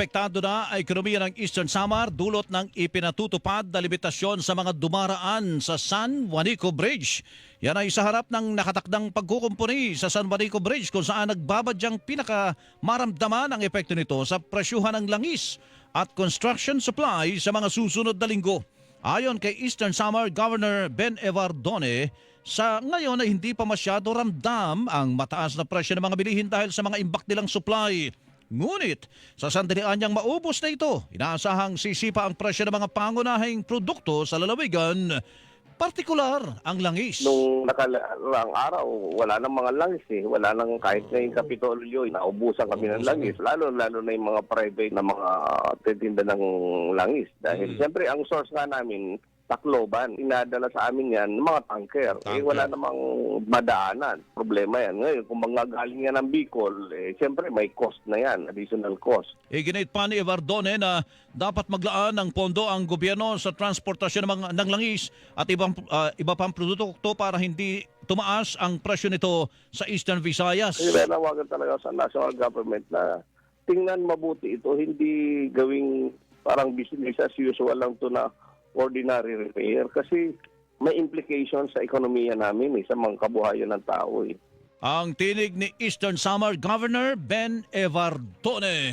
apektado na ekonomiya ng Eastern Samar dulot ng ipinatutupad na limitasyon sa mga dumaraan sa San Juanico Bridge. Yan ay sa harap ng nakatakdang pagkukumpuni sa San Juanico Bridge kung saan nagbabadyang pinakamaramdaman ang epekto nito sa presyuhan ng langis at construction supply sa mga susunod na linggo. Ayon kay Eastern Samar Governor Ben Evardone, sa ngayon ay hindi pa masyado ramdam ang mataas na presyo ng mga bilihin dahil sa mga imbak nilang supply. Ngunit sa sandalian niyang maubos na ito, inaasahang sisipa ang presyo ng mga pangunahing produkto sa lalawigan, partikular ang langis. Nung nakaraang araw, wala nang mga langis eh. Wala nang kahit na yung Kapitolyo, naubusan kami ng langis. Lalo, lalo na yung mga private na mga titinda ng langis. Dahil Mm. siyempre ang source nga namin, Tacloban. Inadala sa amin yan ng mga tanker. Eh Tanker. wala namang madaanan. Problema yan. Ngayon, kung manggagaling yan ng Bicol, eh siyempre may cost na yan, additional cost. Iginit pa ni Evardone na dapat maglaan ng pondo ang gobyerno sa transportasyon ng, mga, ng langis at ibang, ah, iba pang produkto para hindi tumaas ang presyo nito sa Eastern Visayas. Kaya nawagan talaga sa national government na tingnan mabuti ito, hindi gawing parang business as usual lang to na ordinary repair kasi may implications sa ekonomiya namin eh, sa mga kabuhayan ng tao eh. Ang tinig ni Eastern Samar Governor Ben Evardone.